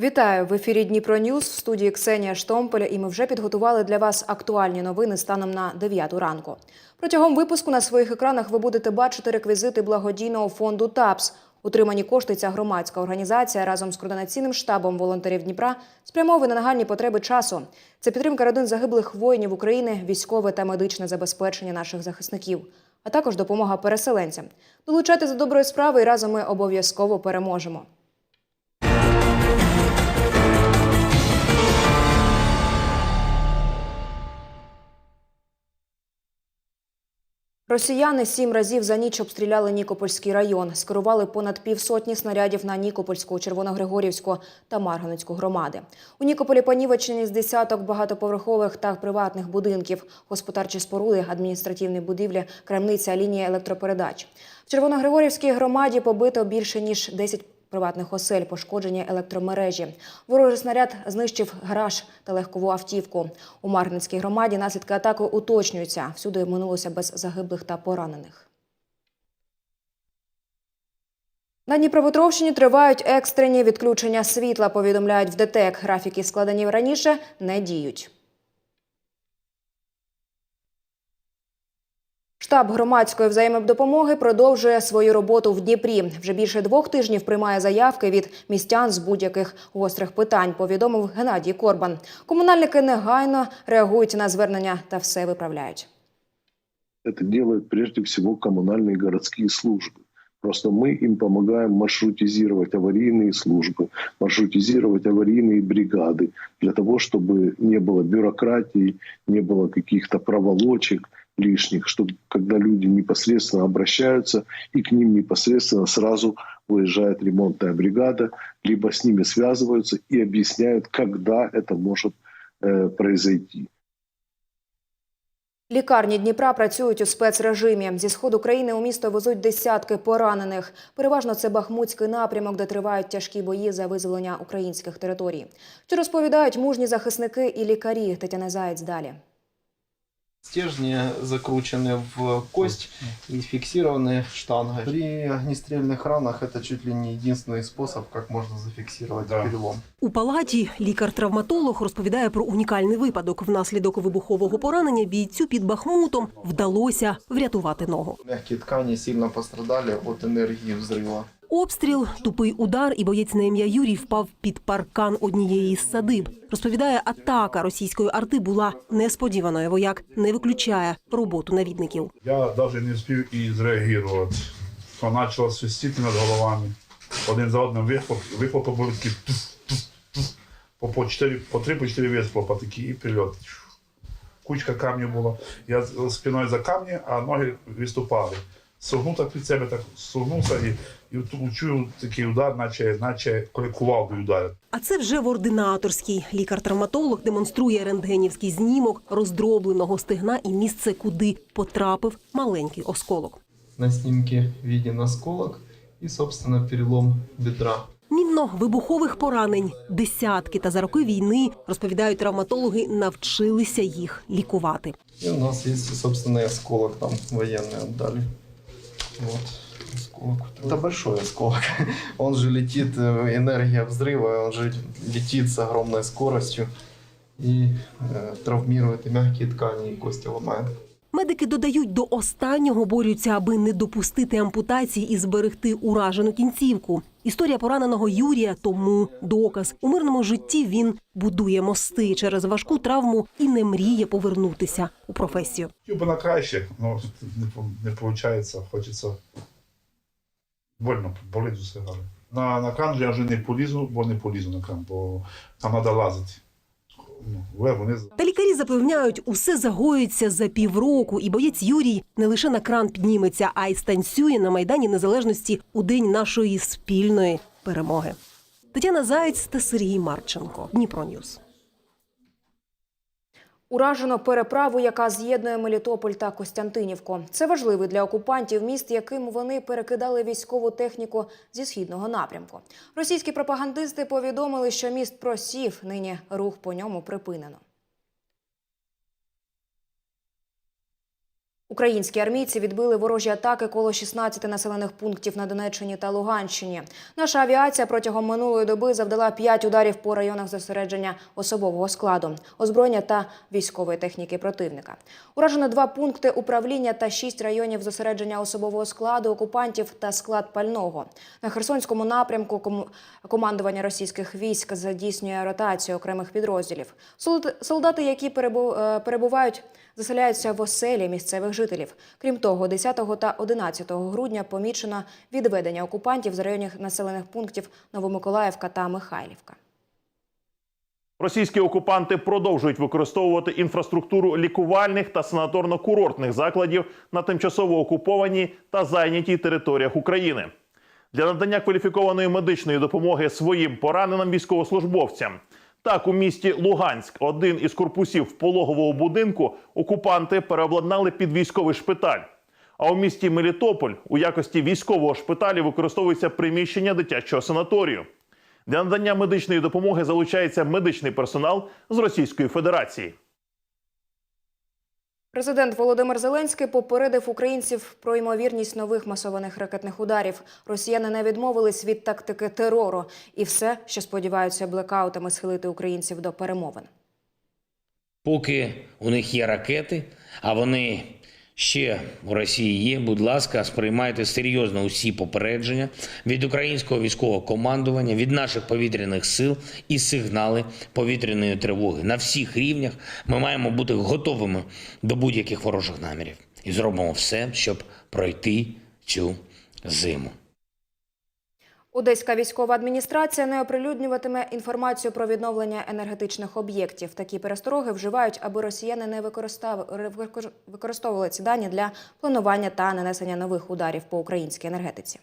Вітаю в ефірі Дніпро Ньюз в студії Ксенія Штомполя. І ми вже підготували для вас актуальні новини станом на 9 ранку. Протягом випуску на своїх екранах ви будете бачити реквізити благодійного фонду ТАПС. Утримані кошти ця громадська організація разом з координаційним штабом волонтерів Дніпра спрямовує на нагальні потреби часу. Це підтримка родин загиблих воїнів України, військове та медичне забезпечення наших захисників, а також допомога переселенцям. Долучайтеся до доброї справи і разом ми обов'язково переможемо. Росіяни сім разів за ніч обстріляли Нікопольський район, скерували понад півсотні снарядів на Нікопольську, Червоногригорівську та Марганецьку громади. У Нікополі понівечені з десяток багатоповерхових та приватних будинків, господарчі споруди, адміністративні будівлі, крамниця, лінія електропередач. В Червоногригорівській громаді побито більше ніж 10 приватних осель, пошкоджені електромережі. Ворожий снаряд знищив гараж та легкову автівку. У Марганецькій громаді наслідки атаки уточнюються. Всюди минулося без загиблих та поранених. На Дніпропетровщині тривають екстрені відключення світла, повідомляють в ДТЕК. Графіки, складені раніше, не діють. Штаб громадської взаємодопомоги продовжує свою роботу в Дніпрі. Вже більше двох тижнів приймає заявки від містян з будь-яких гострих питань. Повідомив Геннадій Корбан. Комунальники негайно реагують на звернення та все виправляють. это делают прежде всего коммунальные городские службы. Просто мы им помогаем маршрутизировать аварийные службы, маршрутизировать аварийные бригады для того, чтобы не было бюрократии, не было каких-то проволочек лишних, чтобы когда люди непосредственно обращаются и к ним непосредственно сразу выезжает ремонтная бригада, либо с ними связываются и объясняют, когда это может э, произойти. Лікарні Дніпра працюють у спецрежимі. Зі сходу країни у місто везуть десятки поранених. Переважно це Бахмутський напрямок, де тривають тяжкі бої за визволення українських територій. Що розповідають мужні захисники і лікарі Тетяна Заєць далі. Стержни закручены в кость и фиксированы штангой. При огнестрельных ранах это чуть ли не единственный способ, как можно зафиксировать перелом. У палаті лікар-травматолог розповідає про унікальний випадок. Внаслідок вибухового поранення бійцю під Бахмутом вдалося врятувати ногу. Мягкие ткани сильно пострадали от энергии взрыва. Обстріл, тупий удар, і боєць на ім'я Юрій впав під паркан однієї із садиб. Розповідає, атака російської арти була несподіваною. Вояк не виключає роботу навідників. Я навіть не встиг і зреагувати. То почало свистіти над головами. Один за одним вихлоп, вихлопи були такі по, по, 4, по 3 по 4 вихлопа такі і прильот. Кучка камнів була. Я спиною за камні, а ноги виступали. Согнув так під себе, так согнувся і, і чую такий удар, наче, наче коли кувалдою ударять. А це вже в ординаторській. Лікар-травматолог демонструє рентгенівський знімок роздробленого стегна і місце, куди потрапив маленький осколок. На снимке виден осколок и, собственно, перелом бедра. Мінно-вибухових поранень десятки та за роки війни розповідають травматологи, навчилися їх лікувати. И у нас есть, собственно, осколок там военный отдали. Вот, осколок. Это большой осколок. Он же летит, э, энергия взрыва, он же летит с огромной скоростью И э, травмирует и мягкие ткани, и кости ломает. Медики додають, до останнього борються, аби не допустити ампутації і зберегти уражену кінцівку. Історія пораненого Юрія тому доказ. У мирному житті він будує мости через важку травму і не мріє повернутися у професію. Хотів би на краще, але не, по- не виходить, хочеться. Больно, болить усе але. На, на кран я вже не полізу, бо не полізу на кран, бо там треба лазити. Ну. Та лікарі запевняють, усе загоїться за півроку, і боєць Юрій не лише на кран підніметься, а й станцює на майдані незалежності у день нашої спільної перемоги. Тетяна Заєць та Сергій Марченко. Дніпро Ньюс. Уражено переправу, яка з'єднує Мелітополь та Костянтинівку. Це важливий для окупантів міст, яким вони перекидали військову техніку зі східного напрямку. Російські пропагандисти повідомили, що міст просів. Нині рух по ньому припинено. Українські армійці відбили ворожі атаки коло 16 населених пунктів на Донеччині та Луганщині. Наша авіація протягом минулої доби завдала 5 ударів по районах зосередження особового складу, озброєння та військової техніки противника. Уражено два пункти управління та 6 районів зосередження особового складу окупантів та склад пального. На Херсонському напрямку ком- командування російських військ задійснює ротацію окремих підрозділів. Солд- Солдати, які е, перебувають, заселяються в оселі місцевих жителів. Крім того, 10 та 11 грудня помічено відведення окупантів з районів населених пунктів Новомиколаївка та Михайлівка. Російські окупанти продовжують використовувати інфраструктуру лікувальних та санаторно-курортних закладів на тимчасово окупованій та зайнятій територіях України. Для надання кваліфікованої медичної допомоги своїм пораненим військовослужбовцям. Так, у місті Луганськ один із корпусів пологового будинку окупанти переобладнали під військовий шпиталь. А у місті Мелітополь у якості військового шпиталю використовується приміщення дитячого санаторію. Для надання медичної допомоги залучається медичний персонал з Російської Федерації. Президент Володимир Зеленський попередив українців про ймовірність нових масованих ракетних ударів. Росіяни не відмовились від тактики терору і все, що сподіваються блекаутами схилити українців до перемовин. Поки у них є ракети, а вони ще у Росії є, будь ласка, сприймайте серйозно усі попередження від українського військового командування, від наших повітряних сил і сигнали повітряної тривоги. На всіх рівнях ми маємо бути готовими до будь-яких ворожих намірів і зробимо все, щоб пройти цю зиму. Одеська військова адміністрація не оприлюднюватиме інформацію про відновлення енергетичних об'єктів. Такі перестороги вживають, аби росіяни не використовували ці дані для планування та нанесення нових ударів по українській енергетиці.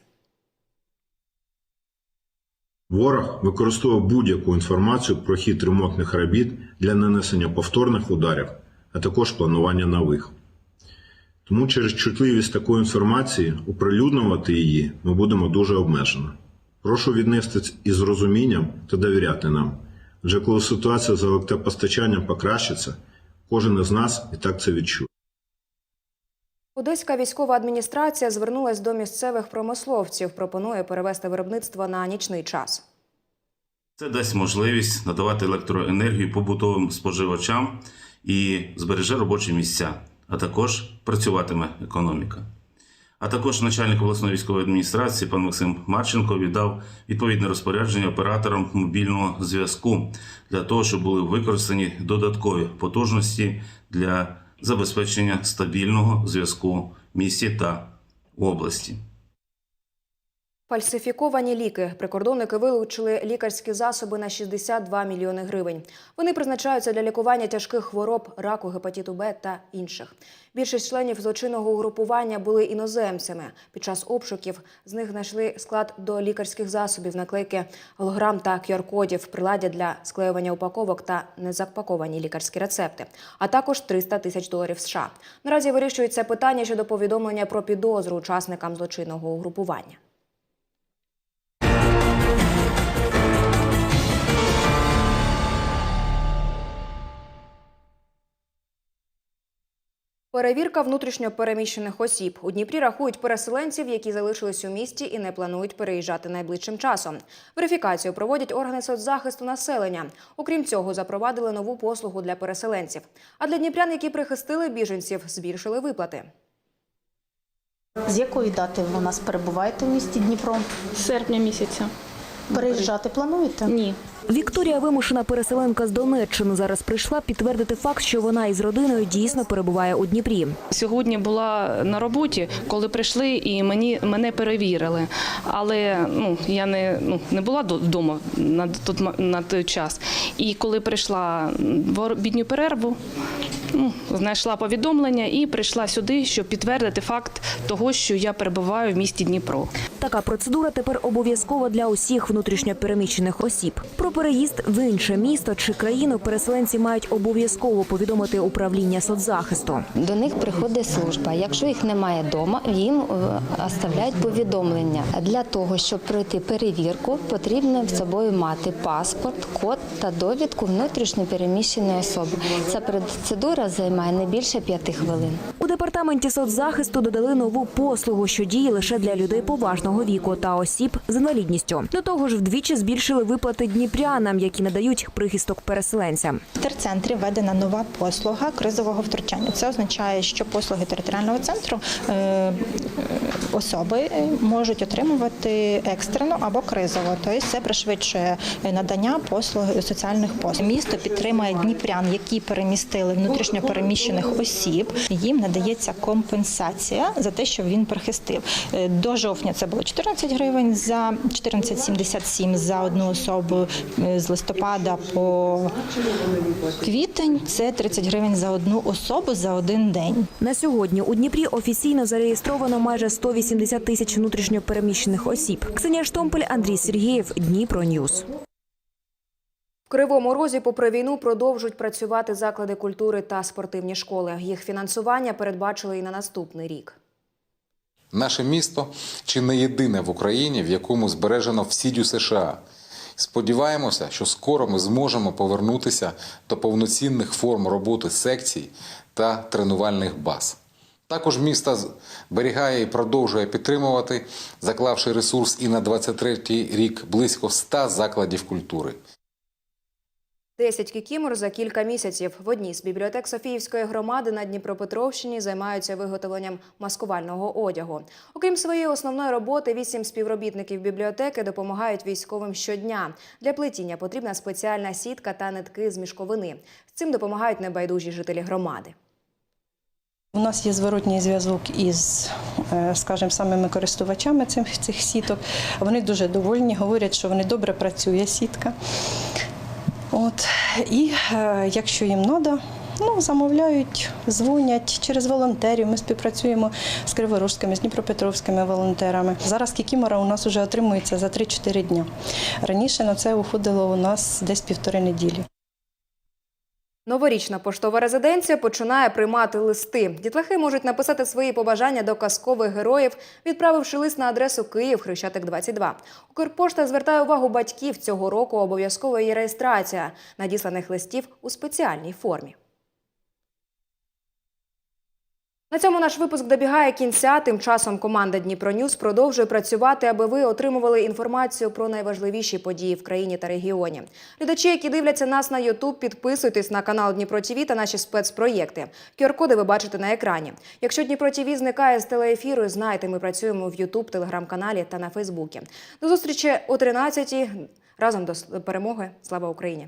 Ворог використовує будь-яку інформацію про хід ремонтних робіт для нанесення повторних ударів, а також планування нових. Тому через чутливість такої інформації оприлюднювати її ми будемо дуже обмежено. Прошу віднестись із розумінням та довіряти нам. Адже коли ситуація з електропостачанням покращиться, кожен із нас і так це відчує. Одеська військова адміністрація звернулась до місцевих промисловців. Пропонує перевести виробництво на нічний час. Це дасть можливість надавати електроенергію побутовим споживачам і збереже робочі місця, а також працюватиме економіка. А також начальник обласної військової адміністрації пан Максим Марченко віддав відповідне розпорядження операторам мобільного зв'язку для того, щоб були використані додаткові потужності для забезпечення стабільного зв'язку в місті та області. Фальсифіковані ліки. Прикордонники вилучили лікарські засоби на 62 мільйони гривень. Вони призначаються для лікування тяжких хвороб, раку, гепатиту Б та інших. Більшість членів злочинного угрупування були іноземцями. Під час обшуків з них знайшли склад до лікарських засобів, наклейки голограм та QR-кодів, приладдя для склеювання упаковок та незапаковані лікарські рецепти, а також 300 тисяч доларів США. Наразі вирішується питання щодо повідомлення про підозру учасникам злочинного угрупування. Перевірка внутрішньо переміщених осіб. У Дніпрі рахують переселенців, які залишились у місті і не планують переїжджати найближчим часом. Верифікацію проводять органи соцзахисту населення. Окрім цього, запровадили нову послугу для переселенців. А для дніпрян, які прихистили біженців, збільшили виплати. З якої дати ви у нас перебуваєте в місті Дніпро? З серпня місяця. Переїжджати плануєте? Ні. Вікторія, вимушена переселенка з Донеччини, зараз прийшла підтвердити факт, що вона із родиною дійсно перебуває у Дніпрі. Сьогодні була на роботі, коли прийшли і мені мене перевірили. Але ну я не ну не була до- вдома на той, м- на той час. І коли прийшла в обідню перерву, ну, знайшла повідомлення і прийшла сюди, щоб підтвердити факт того, що я перебуваю в місті Дніпро. Така процедура тепер обов'язкова для усіх внутрішньопереміщених осіб. Про переїзд в інше місто чи країну переселенці мають обов'язково повідомити управління соцзахисту. До них приходить служба. Якщо їх немає вдома, їм е, оставляють повідомлення. Для того, щоб пройти перевірку, потрібно з собою мати паспорт, код та довідку внутрішньо переміщеної особи. Ця процедура займає не більше п'яти хвилин. У департаменті соцзахисту додали нову послугу, що діє лише для людей поважного віку та осіб з інвалідністю. До того ж, вдвічі збільшили виплати дніпрянам, які надають прихисток переселенцям. В терцентрі введена нова послуга кризового втручання. Це означає, що послуги територіального центру е, е, особи можуть отримувати екстрено або кризово. Тобто це пришвидшує надання послуг соціальних послуг. Місто підтримує дніпрян, які перемістили внутрішньо переміщених осіб. Їм надається компенсація за те, що він прихистив. Е, До жовтня це було 14 гривень за 14,77 за одну особу Е, з листопада по квітень. Це 30 гривень за одну особу за один день. На сьогодні у Дніпрі офіційно зареєстровано майже 180 тисяч внутрішньопереміщених осіб. Ксенія Штомпель, Андрій Сергієв, Дніпро Ньюс. В Кривому Розі попри війну продовжують працювати заклади культури та спортивні школи. Їх фінансування передбачили і на наступний рік. Наше місто чи не єдине в Україні, в якому збережено всі США. Сподіваємося, що скоро ми зможемо повернутися до повноцінних форм роботи секцій та тренувальних баз. Також місто зберігає і продовжує підтримувати, заклавши ресурс і на 23-й рік близько 100 закладів культури. 10 кікімор за кілька місяців. В одній з бібліотек Софіївської громади на Дніпропетровщині займаються виготовленням маскувального одягу. Окрім своєї основної роботи, вісім співробітників бібліотеки допомагають військовим щодня. Для плетіння потрібна спеціальна сітка та нитки з мішковини. З цим допомагають небайдужі жителі громади. У нас є зворотній зв'язок із, е, скажімо, самими користувачами цих, цих сіток. Вони дуже довольні, говорять, що вони добре працює сітка. От. І е, якщо їм треба, ну, замовляють, дзвонять через волонтерів. Ми співпрацюємо з криворожськими, з дніпропетровськими волонтерами. Зараз кікімора у нас вже отримується за 3-4 дні. Раніше на це уходило у нас десь півтори неділі. Новорічна поштова резиденція починає приймати листи. Дітлахи можуть написати свої побажання до казкових героїв, відправивши лист на адресу Київ Хрещатик 22. Укрпошта звертає увагу батьків цього року. Обов'язкова є реєстрація надісланих листів у спеціальній формі. На цьому наш випуск добігає кінця. Тим часом команда Дніпро Ньюс продовжує працювати, аби ви отримували інформацію про найважливіші події в країні та регіоні. Глядачі, які дивляться нас на Ютуб, підписуйтесь на канал Дніпро ТІВІ та наші спецпроєкти. QR-коди ви бачите на екрані. Якщо Дніпро ТІВІ зникає з телеефіру, знайте, ми працюємо в Ютуб, телеграм-каналі та на Фейсбуці. До зустрічі о 13-й. Разом до перемоги. Слава Україні!